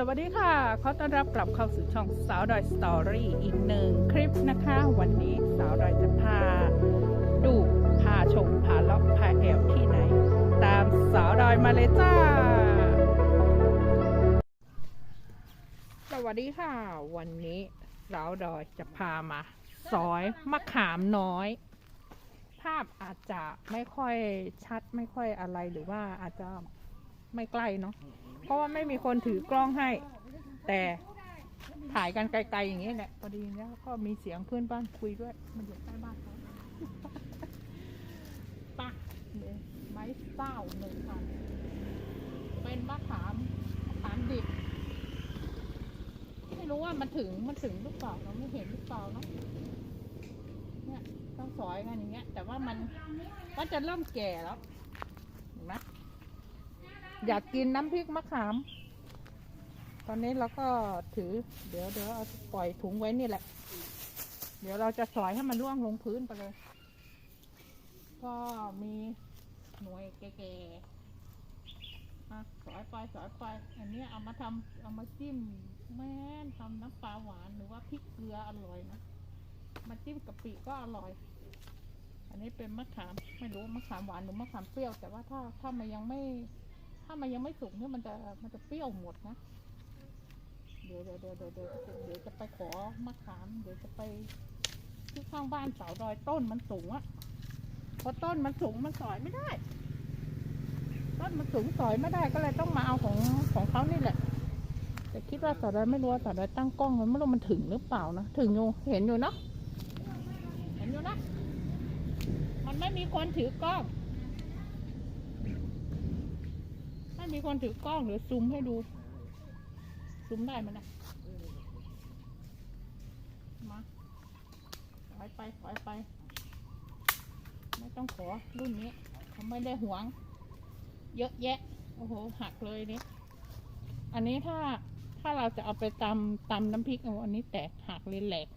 สวัสดีค่ะ ขอต้อนรับกลับเข้าสู่ช่องสาวดอยสตอรี่อีกหนึ่งคลิปนะคะ วันนี้สาวดอยจะพา ดูพาชมพาเลาะพาแอวที่ไหน ตามสาวดอยมาเลยจ้า สวัสดีค่ะ วันนี้สาวดอยจะพามาซอยมะขามน้อย ภาพอาจจะไม่ค่อยชัดไม่ค่อยอะไรหรือว่าอาจจะไม่ใกล้เนาะ เพราะว่าไม่มีคนถือกล้องให้ แต่ถ่ายกันไกลๆอย่างนี้แหละพอดีแล้วก็มีเสียงเพื่อนบ้านคุยด้วย มันอยู่ใกล้บ้านเขาปะไม้เศร้าหนึ่งพันเป็นมะขามมะขามดิบไม่รู้ว่ามันถึงมันถึงหรือเปล่าเราไม่เห็นหรือเปล่าเนาะเนี่ยต้องสอยกันอย่างเงี้ย แต่ว่ามันมันจะเริ่มแก่แล้ว อยากกินน้ำพริกมะขาม ตอนนี้เราก็ถือ เดี๋ยวเดี๋ยวเอาปล่อยถุงไว้นี่แหละ เดี๋ยวเราจะสอยให้มันร่วงลงพื้นไปเลย ก็มีหน่วยแก่ๆอะสอยไปสอยไป อันนี้เอามาทำเอามาจิ้มแม่นทำน้ำปลาหวานหรือว่าพริกเกลืออร่อยนะ มาจิ้มกะปิก็อร่อยอันนี้เป็นมะขาม ไม่รู้มะขามหวานหรือมะขามเปรี้ยว แต่ว่าถ้าถ้ามันยังไม่ ถ้ามันยังไม่สุกเนี่ยมันจะมันจะเปรี้ยวหมดนะ เดี๋ยวเดี๋ยวเดี๋ยวเดี๋ยวเดี๋ยวเดี๋ยวจะไปขอมะขาม เดี๋ยวจะไปที่ข้างบ้านเสาดอยต้นมันสูงอะเพราะต้นมันสูงมันสอยไม่ได้ ต้นมันสูงสอยไม่ได้ก็เลยต้องมาเอาของของเขานี่แหละ แต่คิดว่าเสาดอยไม่รู้ว่าเสาดอยตั้งกล้องมันไม่รู้มันถึงหรือเปล่านะ ถึงอยู่เห็นอยู่เนาะ เห็นอยู่นะ มันไม่มีคนถือกล้อง ไมีคนถือกล้องหรือซูมให้ดู ซูมได้ไหมนะมาถอยไปถอยไป ไม่ต้องขอรุ่นนี้เขาไม่ได้หวง เยอะแยะ โอ้โห หักเลยนี่อันนี้ถ้าถ้าเราจะเอาไปตำตำน้ำพริกอันนี้แตกหักเลยแหลก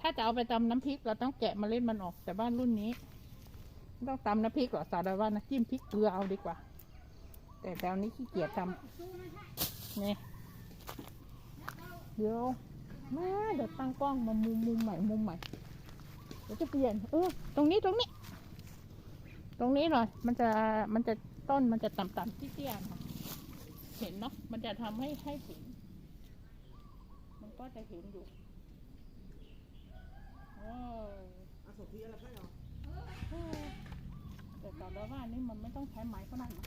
ถ้าจะเอาไปตำน้ำพริกเราต้องแกะเมล็ดมันออกแต่บ้านรุ่นนี้ ต้องตำน้ำพริกหรอสาดาว่านะจิ้มพริกเกลือเอาดีกว่า แต่แถวนี้ขี้เกียจทำนี่เดี๋ยวแม่เดี๋ยวตั้งกล้องมามุมมุมใหม่มุมใหม่เดี๋ยวจะเปลี่ยนเออตรงนี้ตรงนี้ ตรงนี้หน่อยมันจะมันจะต้นมันจะต่ำๆเตี้ยๆหน่อยเห็นเนาะมันจะทำให้ให้เห็นมันก็จะเห็นอยู่โอ้ยอาสพีอะไรใช่เหรอแต่ตอนแล้วว่านี่มันไม่ต้องใช้ไม้ก็ได้นะ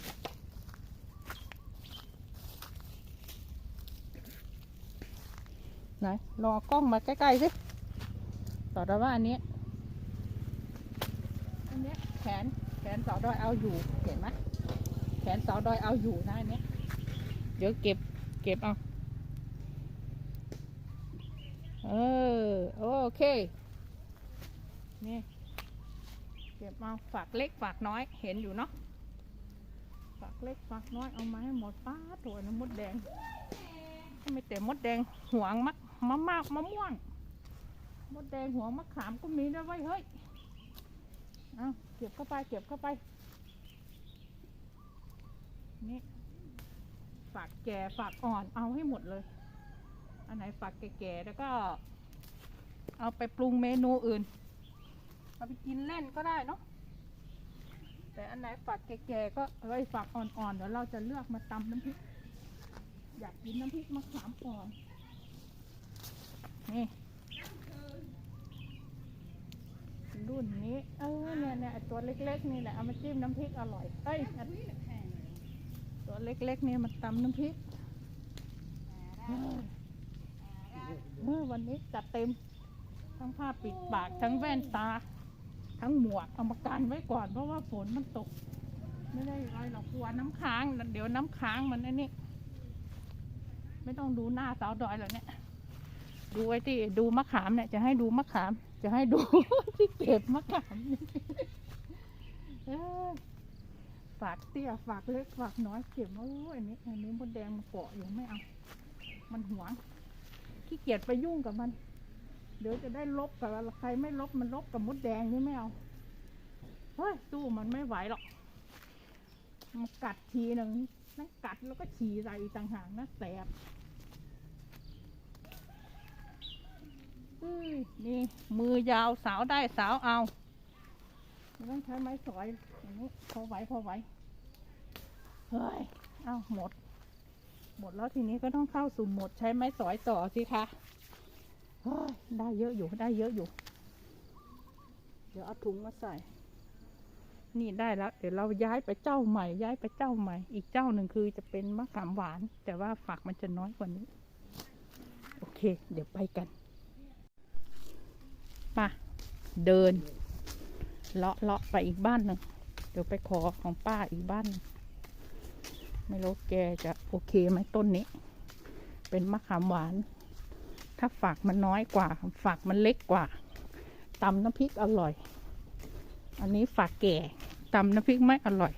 ไหนรอกล้องมาใกล้ๆสิต่อแล้ว่าอันนี้ อันนี้แขนแขนสาวดอยเอาอยู่ เห็นไหมแขนสาวดอยเอาอยู่นะอันนี้เดี๋ยวเก็บเก็บเอาเออโอเค นี่เก็บมาฝากเล็กฝากน้อยเห็นอยู่เนาะฝากเล็กฝากน้อยเอามาให้หมดป้าตัวน้ำมดแดงไม่แต่มดแดงหวงมัก มะมากมะม่วงมดแดงหัวมะขามก็มีด้วยเว้ยเฮ้ยเอาเก็บเข้าไปเก็บเข้าไปนี่ฝากแก่ฝากอ่อนเอาให้หมดเลย อันไหนฝากแก่ๆแล้วก็ เอาไปปรุงเมนูอื่น เอาไปกินเล่นก็ได้เนาะแต่อันไหนฝักแก่ๆก็เอ้ยฝักอ่อนๆเดี๋ยวเราจะเลือกมาตำน้ำพริกอยากกินน้ำพริกมะขามอ่อน นี่รุ่นนี้ เออเนี่ยเนี่ยตัวเล็กๆนี่แหละเอามาจิ้มน้ำพริกอร่อยเอ้ยอันตัวเล็กๆนี่มาตำน้ำพริกเมื่อวันนี้จัดเต็ม ทั้งผ้าปิดปากทั้งแว่นตา ทั้งหมวกเอามากันไว้ก่อน เพราะว่าฝนมันตก ไม่ได้อะไรหรอกกลัวน้ำค้าง เดี๋ยวน้ำค้างมันไอ้นี่ ไม่ต้องดูหน้าสาวดอยแล้วเนี่ย ดูไว้ที่ดูมะขามเนี่ยจะให้ดูมะขาม จะให้ดูที่เก็บมะขามฝากเตี้ยฝากเล็กฝากน้อยเก็บโอ้ยอันนี้อันนี้มดแดงมาเกาะอยู่ไม่เอา มันหวงขี้เกียจไปยุ่งกับมัน เดี๋ยวจะได้ลบกับใครไม่ลบมันลบกับมดแดงนี่ไม่เอาเฮ้ยตู้มันไม่ไหวหรอกมันกัดทีหนึ่งนั่นกัดแล้วก็ฉี่ใส่ต่างหากนะแสบ อุ้ย นี่มือยาวสาวได้สาวเอาไม่ต้องใช้ไม้สอยอย่างนี้พอไหวพอไหวเฮ้ยเอาหมด หมดแล้วทีนี้ก็ต้องเข้าสู่โหมดใช้ไม้สอยต่อสิคะเฮ้ยได้เยอะอยู่ได้เยอะอยู่ เดี๋ยวเอาถุงมาใส่ นี่ได้แล้ว เดี๋ยวเราย้ายไปเจ้าใหม่ ย้ายไปเจ้าใหม่ อีกเจ้าหนึ่งคือจะเป็นมะขามหวาน แต่ว่าฝักมันจะน้อยกว่านี้ โอเค เดี๋ยวไปกัน มา เดิน เลาะเลาะไปอีกบ้านหนึ่งเดี๋ยวไปขอของป้าอีกบ้าน ไม่รู้แกจะโอเคไหมต้นนี้ เป็นมะขามหวาน ถ้าฝักมันน้อยกว่าฝักมันเล็กกว่าตำน้ำพริกอร่อย อันนี้ฝากแก่ตำน้ำพริกไม่อร่อย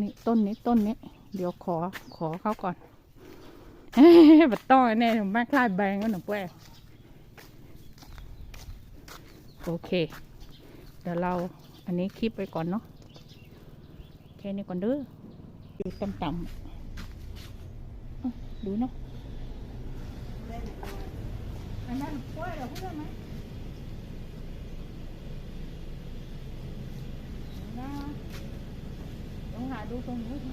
นี่ต้นนี้ต้นนี้ เดี๋ยวขอขอเขาก่อน บัดต้องแน่แม่คลายแบงก็หนูแป้ โอเค เดี๋ยวเราอันนี้คลิปไปก่อนเนาะแค่นี้ก่อนเด้ออยู่ต่ำๆดูเนาะอันนั้นกล้วยเหรอเพื่อนไหมนะลองหาดูตรงนี้ดิ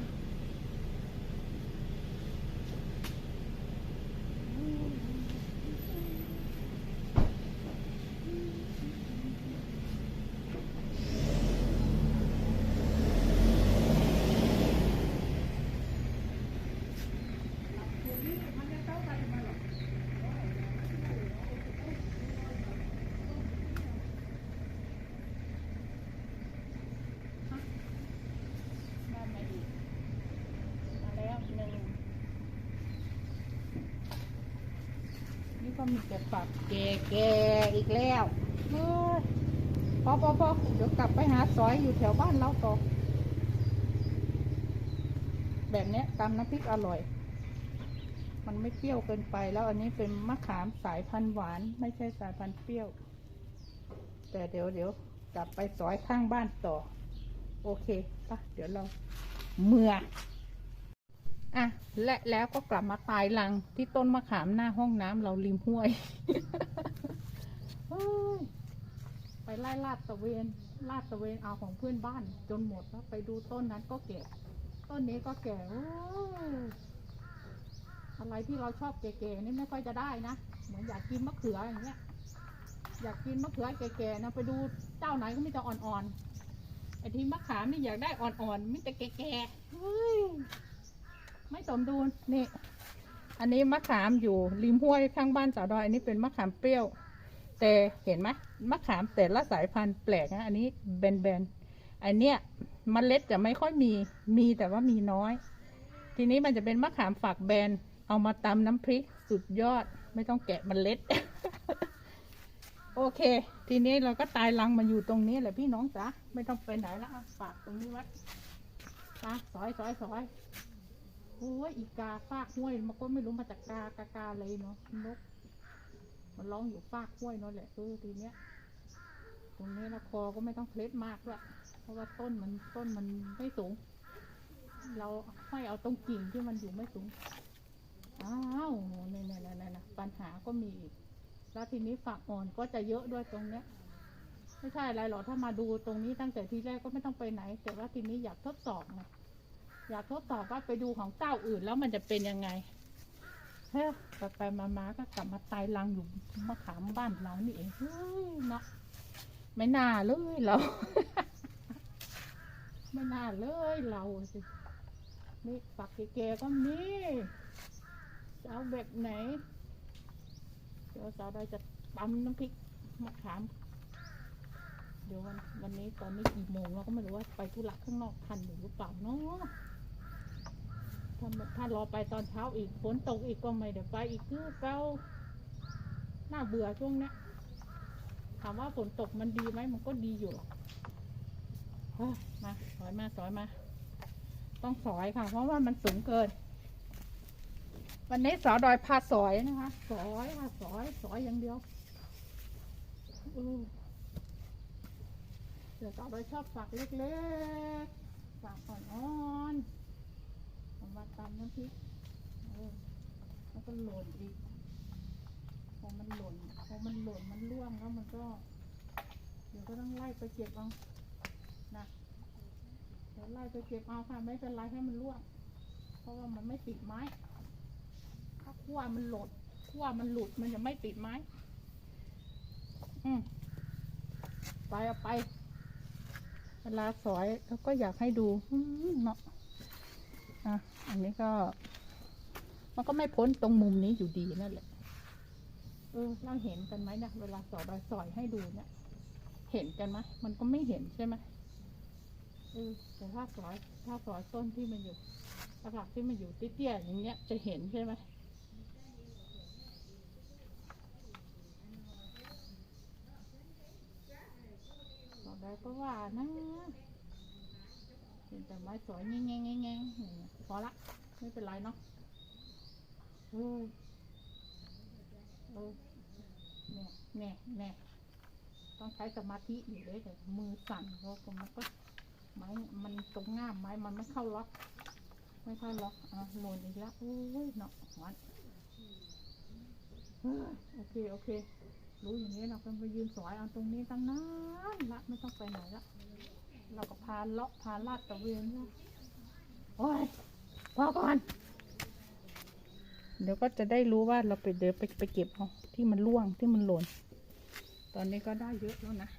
ได้มาอีกมาแล้วหนึ่งนี่ ก็มีแต่ฝักแก่ๆอีกแล้วเฮ้ยพอพอพอเดี๋ยวกลับไปหาซอยอยู่แถวบ้านเราต่อแบบเนี้ยตำน้ำพริกอร่อย มันไม่เปรี้ยวเกินไปแล้วอันนี้เป็นมะขามสายพันธุ์หวาน ไม่ใช่สายพันธุ์เปรี้ยว แต่เดี๋ยวเดี๋ยวกลับไปซอยข้างบ้านต่อ โอเคปะเดี๋ยวเราเมื่อ อะและแล้วก็กลับมาตายรังที่ต้นมะขามหน้าห้องน้ำเราริมห้วย ไปไล่ลาดตะเวนลาดตะเวนเอาของเพื่อนบ้าน จนหมดแล้วไปดูต้นนั้นก็แก่ ต้นนี้ก็แก่อะไรที่เราชอบแก่ๆนี่ไม่ค่อยจะได้นะเหมือนอยากกินมะเขืออย่างเงี้ย อยากกินมะเขือแก่ๆนะไปดูเจ้าไหนก็มีแต่อ่อนๆไอ้ที่มะขามนี่อยากได้อ่อนๆมิแต่แก่ๆเฮ้ย ไม่สมดุลนี่ อันนี้มะขามอยู่ริมห้วยข้างบ้านสาวดอยอันนี้เป็นมะขามเปรี้ยว แต่เห็นไหมมะขามแต่ละสายพันธุ์แปลกนะอันนี้แบนๆอันเนี้ยมเมล็ดจะไม่ค่อยมีมีแต่ว่ามีน้อย ทีนี้มันจะเป็นมะขามฝักแบนเอามาตำน้ำพริกสุดยอดไม่ต้องแกะเมล็ด โอเค ทีนี้เราก็ตายรังมันอยู่ตรงนี้แหละพี่น้องจ๋าไม่ต้องไปไหนแล้วฝากตรงนี้ไว้ตาซอยซอยซอย โอ้ยอีกาฟากห้วยมันก็ไม่รู้มาจากกากากาเลยเนาะนกมันร้องอยู่ฟากห้วยนั่นแหละเออทีเนี้ย ตรงนี้นะคอก็ไม่ต้องเคล็ดมากด้วยเพราะว่าต้นมันต้นมันไม่สูง เราห้อยเอาตรงกิ่งที่มันอยู่ไม่สูงอ้าวเนี่ยเนี่ยเนี่ยเนี่ปัญหาก็มีอีกแล้วทีนี้ฝักอ่อนก็จะเยอะด้วยตรงเนี้ยไม่ใช่อะไรหรอกถ้ามาดูตรงนี้ตั้งแต่ทีแรกก็ไม่ต้องไปไหน แต่ว่าทีนี้อยากทดสอบไง อยากทดสอบว่าไปดูของเจ้าอื่นแล้วมันจะเป็นยังไงเฮ้ยไปไปมามาก็กลับมาตายรังอยู่มะขามบ้านเรานี่เองเฮ้ยเนาะไม่น่าเลยเรา ไม่น่าเลยเราสินี่ฝักแก่ๆก็มีจะเอาแบบไหนเดี๋ยวสาวได้จะตำน้ำพริกมะขาม เดี๋ยววันวันนี้ตอนนี้กี่โมงเราก็ไม่รู้ว่าไปธุระข้างนอกทันหรือเปล่าเนาะ ถ้าถ้ารอไปตอนเช้าอีกฝนตกอีกก็ไม่เดี๋ยวไปอีกคือเก้าน่าเบื่อช่วงเนี้ยถามว่าฝนตกมันดีไหมมันก็ดีอยู่หรอกมาสอยมาสอยมา ต้องสอยค่ะ เพราะว่ามันสูงเกิน วันนี้สอดอยพาสอยนะคะสอยค่ะสอยสอยอย่างเดียวเดี๋ยวสอดอยชอบฝักเล็กๆฝักอ่อนๆ มาตำน้ำพริกเออแล้วก็หลดอีกพอมันหล่นพอมันหล่นมันร่วงแล้วมันก็ เดี๋ยวก็ต้องไล่ไปเก็บเอานะเดี๋ยวไล่ไปเก็บเอาค่ะไม่เป็นไรให้มันร่วง เพราะว่ามันไม่ติดไม้ ถ้าขั้วมันหลดขั้วมันหลุดมันจะไม่ติดไม้อืมไปเอาไป เวลาสอยเขาก็อยากให้ดูเนาะ อะอันนี้ก็ มันก็ไม่พ้นตรงมุมนี้อยู่ดีนั่นแหละเออเราเห็นกันไหมนะเวลาสอใบสอยให้ดูเนี่ยเห็นกันไหมมันก็ไม่เห็นใช่ไหมเออแต่ถ้าสอยถ้าสอยต้นที่มันอยู่หลักที่มันอยู่เตี้ยๆอย่างเงี้ยจะเห็นใช่ไหมต่อไปก็ว่านะ เห็นแต่ไม้สอยแง่ๆแง่ๆอย่างเงี้ยพอละ ไม่เป็นไรเนาะเออเออเนี่ยเนี่ยเนี่ยต้องใช้สมาธิอยู่เลยแต่มือสั่นเพราะมันก็ไม้มันตรงง่ามไม้มันไม่เข้าล็อก ไม่เข้าล็อกอะหล่นอีกแล้วโอ้ยเนาะวัดเฮ้ยโอเคโอเค รู้อย่างนี้เราก็ไปยืนสอยเอาตรงนี้ตั้งนานละไม่ต้องไปไหนละ เราก็พาเลาะพาลาดตะเวนละโอ้ยพอก่อน เดี๋ยวก็จะได้รู้ว่าเราไปเดินไปไปเก็บเอาที่มันร่วงที่มันหล่น ตอนนี้ก็ได้เยอะแล้วนะ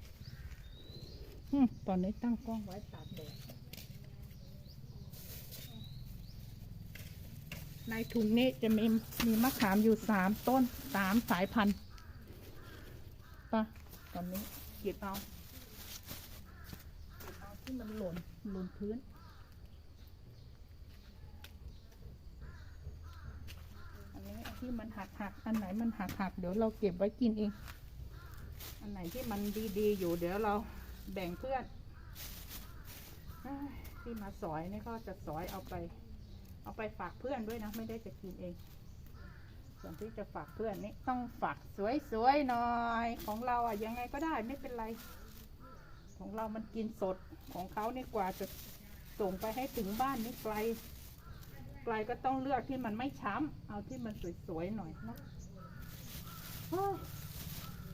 ตอนนี้ตั้งกล้องไว้ตากแดดในถุงนี้จะมีมีมะขามอยู่สามต้นสามสายพันธุ์ปะตอนนี้เก็บเอา ที่มันหล่นหล่นพื้น อันนี้ที่มันหักหักอันไหนมันหักหักเดี๋ยวเราเก็บไว้กินเอง อันไหนที่มันดีๆ อยู่เดี๋ยวเราแบ่งเพื่อนอที่มาสอยนี่ก็จะสอยเอาไป เอาไปฝากเพื่อนด้วยนะ ไม่ได้จะกินเอง ส่วนที่จะฝากเพื่อนนี่ต้องฝากสวยๆหน่อย ของเราอะยังไงก็ได้ไม่เป็นไร ของเรามันกินสดของเขาเนี่ยกว่าจะส่งไปให้ถึงบ้านนี่ไกล ไกลก็ต้องเลือกที่มันไม่ช้ำเอาที่มันสวยๆหน่อยนะ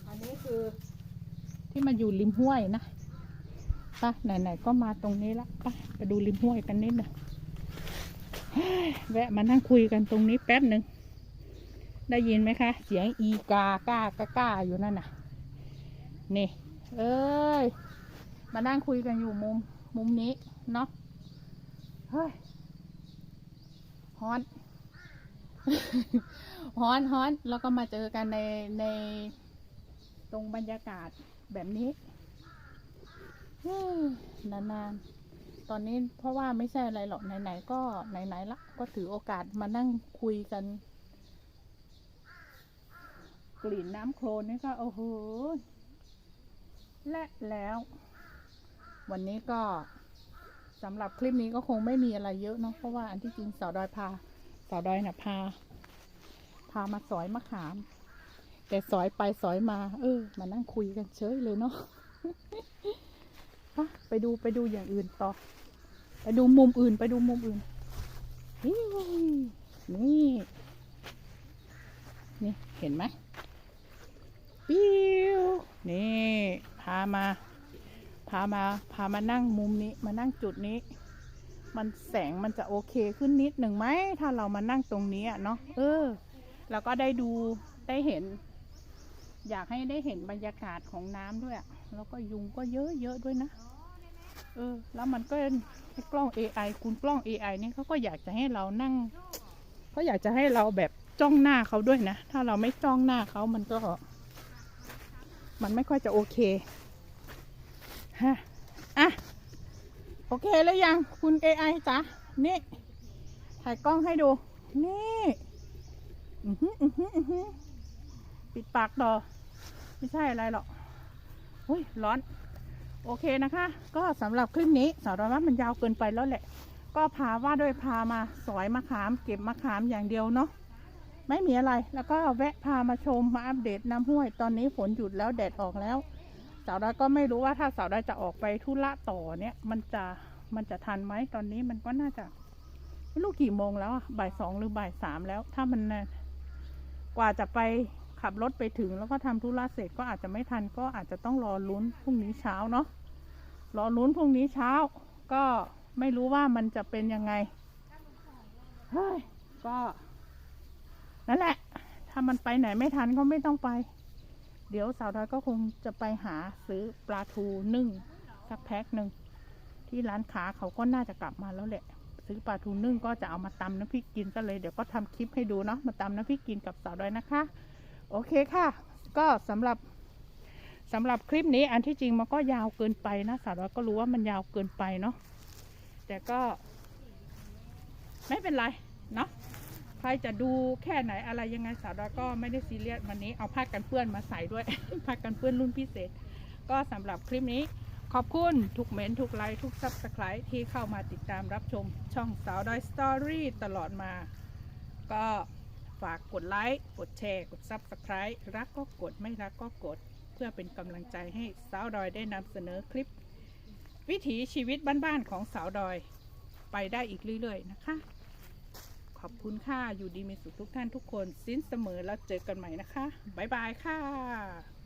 อันนี้คือที่มาอยู่ริมห้วยนะไปไหนๆก็มาตรงนี้ละไปไปดูริมห้วยกันนิดหนึงเฮ้ยแวะมานั่งคุยกันตรงนี้แป๊บหนึ่งได้ยินไหมคะ เสียงอีกากากากาอยู่นั่นน่ะ นี่ เอ้ย มานั่งคุยกันอยู่มุม มุมนี้เนาะเฮ้ยฮอนฮอนฮอนแล้วก็มาเจอกันในในตรงบรรยากาศแบบนี้นานๆ ตอนนี้เพราะว่าไม่ใช่อะไรหรอกไหนๆก็ไหนๆละก็ถือโอกาสมานั่งคุยกัน กลิ่นน้ำโคลนนี่ก็โอ้โหและแล้ว วันนี้ก็สำหรับคลิปนี้ก็คงไม่มีอะไรเยอะเนาะเพราะว่าอันที่จริงสาวดอยพาสาวดอยน่ะพา พามาสอยมะขาม แต่สอยไปสอยมา เออ มานั่งคุยกันเฉยเลยเนาะไปดูไปดูอย่างอื่นต่อ ไปดูมุมอื่นไปดูมุมอื่นนี่ นี่ เห็นไหมปิ้วนี่ พามา พามาพามานั่งมุมนี้มานั่งจุดนี้ มันแสงมันจะโอเคขึ้นนิดหนึ่งไหมถ้าเรามานั่งตรงนี้เนาะเออแล้วก็ได้ดูได้เห็น อยากให้ได้เห็นบรรยากาศของน้ำด้วย แล้วก็ยุงก็เยอะเยอะๆด้วยนะเออ แล้วมันก็กล้อง AI คุณกล้อง AI นี่เขาก็อยากจะให้เรานั่งเขาอยากจะให้เราแบบจ้องหน้าเขาด้วยนะ ถ้าเราไม่จ้องหน้าเขามันก็ มันไม่ค่อยจะโอเค ฮะอะ โอเคแล้วยังคุณ AI จ๊ะนี่ ถ่ายกล้องให้ดู นี่อือหืออือหืออือหือปิดปากดอ ไม่ใช่อะไรหรอกอุ้ยร้อน โอเคนะคะ ก็สำหรับคลิปนี้สารอยว่ามันยาวเกินไปแล้วแหละ ก็พาว่าด้วยพามาสอยมะขาม เก็บมะขามอย่างเดียวเนาะไม่มีอะไร แล้วก็แวะพามาชมมาอัปเดตน้ำห้วย ตอนนี้ฝนหยุดแล้วแดดออกแล้ว สาวดอยก็ไม่รู้ว่าถ้าสาวดอยจะออกไปธุระต่อเนี่ย มันจะมันจะทันไหมตอนนี้มันก็น่าจะไม่รู้กี่โมงแล้วอะบ่ายสองหรือบ่ายสามแล้ว ถ้ามันกว่าจะไปขับรถไปถึงแล้วก็ทำธุระเสร็จก็อาจจะไม่ทันก็อาจจะต้องรอลุ้นพรุ่งนี้เช้าเนาะรอลุ้นพรุ่งนี้เช้า ก็ไม่รู้ว่ามันจะเป็นยังไงเฮ้ยก็นั่นแหละ ถ้ามันไปไหนไม่ทันก็ไม่ต้องไป เดี๋ยวสาวน้อยก็คงจะไปหาซื้อปลาทูนึ่งสักแพ็คหนึ่งที่ร้านค้าเขาก็น่าจะกลับมาแล้วแหละ ซื้อปลาทูนึ่งก็จะเอามาตำน้ำพริกกินซะเลยเดี๋ยวก็ทำคลิปให้ดูเนาะมาตำน้ำพริกกินกับสาวน้อยนะคะ โอเคค่ะ ก็สำหรับสำหรับคลิปนี้อันที่จริงมันก็ยาวเกินไปนะสาวน้อยก็รู้ว่ามันยาวเกินไปเนาะแต่ก็ ไม่เป็นไรเนาะ ครจะดูแค่ไหนอะไรยังไงสาวน้อยก็ไม่ได้ซีเรียสวันนี้เอาผ้ากันเปื้อนมาใส่ด้วย ผ้ากันเปื้อนรุ่นพิเศษ ก็สำหรับคลิปนี้ขอบคุณทุกเมนทุกไลค์ทุกซับสไครต์ที่เข้ามาติดตามรับชมช่องสาวดอยสตอรี่ตลอดมา ก็ฝากกดไลค์กดแชร์ กด Subscribe รักก็กดไม่รักก็กด เพื่อเป็นกำลังใจให้สาวดอยได้นำเสนอคลิป วิถีชีวิตบ้านๆของสาวดอย ไปได้อีกเรื่อยๆนะคะ ขอบคุณค่ะ อยู่ดีมีสุขทุกท่านทุกคนสิ้นเสมอแล้วเจอกันใหม่นะคะ บ๊ายบายค่ะ